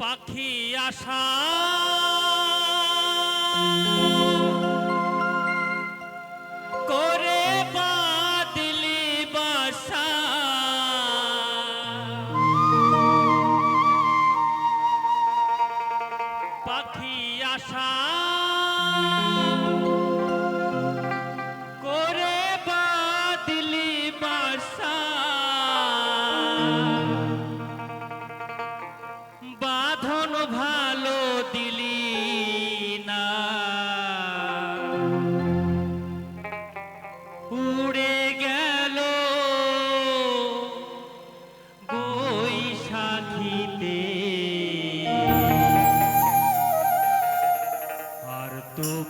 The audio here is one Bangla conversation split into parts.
পাখি আশা।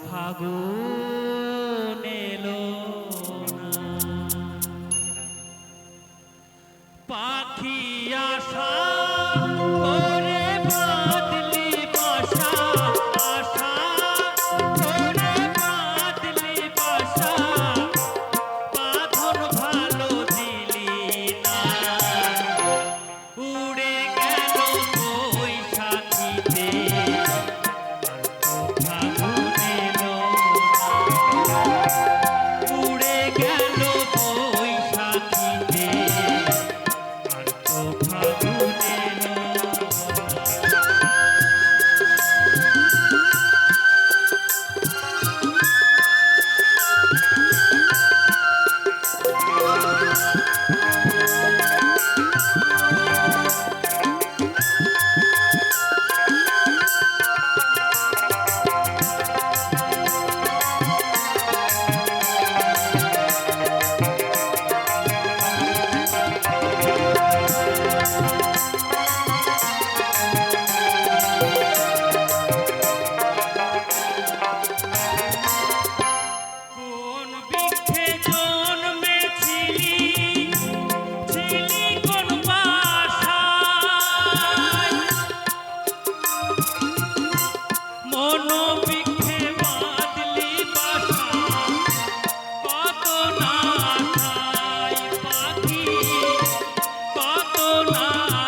ফাগুন এলো পাখি আশা ಮಾಡ